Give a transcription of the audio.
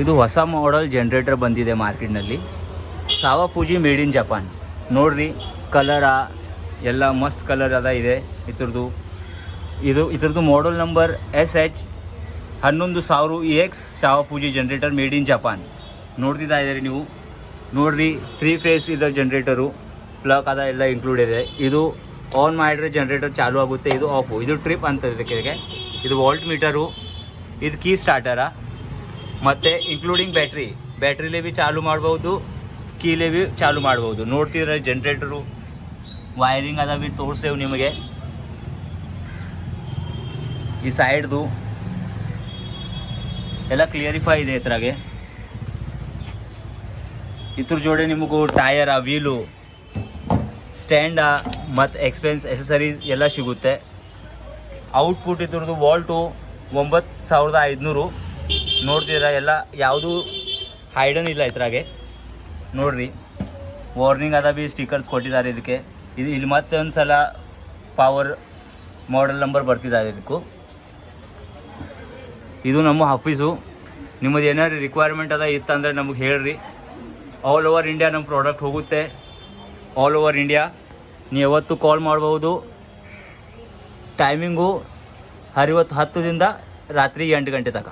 ಇದು ಹೊಸ model generator ಬಂದಿದೆ ಮಾರ್ಕೆಟ್ನಲ್ಲಿ. ಸಾವಾ ಪೂಜಿ ಮೇಡ್ ಇನ್ ಜಪಾನ್ ನೋಡ್ರಿ ಕಲರ ಎಲ್ಲ ಮಸ್ತ್ ಕಲರ್ ಅದ ಇದೆ ಇದ್ರದ್ದು. ಇದು, ಇದ್ರದ್ದು ಮಾಡಲ್ ನಂಬರ್ ಎಸ್ ಎಚ್ ಹನ್ನೊಂದು ಸಾವಿರ E X ಶಾವಾ Fuji generator made in Japan ನೋಡ್ತಿದ್ದ ಇದ್ದೀರಿ ನೀವು? ನೋಡ್ರಿ ತ್ರೀ ಫೇಸ್ ಇದರ ಜನ್ರೇಟರು ಪ್ಲಗ್ ಅದ ಎಲ್ಲ ಇನ್ಕ್ಲೂಡ್ ಇದೆ. ಇದು ಆನ್ ಮಾಡಿದ್ರೆ ಜನ್ರೇಟರ್ ಚಾಲು ಆಗುತ್ತೆ, ಇದು ಆಫು ಇದು ಟ್ರಿಪ್ ಅಂತ ಇದಕ್ಕೆ ಇದು ವಾಲ್ಟ್ ಮೀಟರು ಇದು ಕೀ ಸ್ಟಾರ್ಟರ ಮತ್ತು ಇನ್ಕ್ಲೂಡಿಂಗ್ ಬ್ಯಾಟ್ರಿ ಬ್ಯಾಟ್ರಿಲೇ ಬಿ ಚಾಲು ಮಾಡ್ಬೋದು ಕೀಲೆ ಬಿ ಚಾಲು ಮಾಡ್ಬೋದು ನೋಡ್ತಿದ್ರೆ ಜನ್ರೇಟರು ವೈರಿಂಗ್ ಅದ ಬಿ ತೋರಿಸ್ತೇವೆ ನಿಮಗೆ ಈ ಸೈಡ್ದು ಎಲ್ಲ ಕ್ಲಿಯರಿಫೈ ಇದೆ ಇದ್ರಾಗೆ ಇದ್ರ ಜೋಡಿ ನಿಮಗೂ ಟಯರ ವೀಲು ಸ್ಟ್ಯಾಂಡ ಮತ್ತು ಎಕ್ಸ್ಪೆನ್ಸ್ ಎಸೆಸರೀಸ್ ಎಲ್ಲ ಸಿಗುತ್ತೆ ಔಟ್ಪುಟ್ ಇದ್ರದ್ದು ವಾಲ್ಟು ಒಂಬತ್ತು ಸಾವಿರದ ಐದುನೂರು ನೋಡ್ತೀರಾ ಎಲ್ಲ ಯಾವುದು ಹೈಡನ್ ಇಲ್ಲ ಇದ್ರಾಗೆ. ನೋಡ್ರಿ. ವಾರ್ನಿಂಗ್ ಅದ ಬಿ ಸ್ಟಿಕರ್ಸ್ ಕೊಟ್ಟಿದ್ದಾರೆ ಇದಕ್ಕೆ. ಇದು ಇಲ್ಲಿ ಮತ್ತೆ ಒಂದು ಸಲ ಪವರ್ ಮಾಡೆಲ್ ನಂಬರ್ ಬರ್ತಿದ್ದಾರೆ ಇದಕ್ಕೂ. ಇದು ನಮ್ಮ ಆಫೀಸು ನಿಮ್ಮದು ಏನಾದ್ರು ರಿಕ್ವೈರ್ಮೆಂಟ್ ಅದ ಇತ್ತಂದ್ರೆ ನಮಗೆ ಹೇಳ್ರಿ. ಆಲ್ ಓವರ್ ಇಂಡಿಯಾ ನಮ್ಮ ಪ್ರಾಡಕ್ಟ್ ಹೋಗುತ್ತೆ. ಆಲ್ ಓವರ್ ಇಂಡಿಯಾ ನೀವು ಯಾವತ್ತು ಕಾಲ್ ಮಾಡ್ಬೋದು ಟೈಮಿಂಗು ಹರಿವತ್ತು ಹತ್ತದಿಂದ ರಾತ್ರಿ ಎಂಟು ಗಂಟೆ ತನಕ.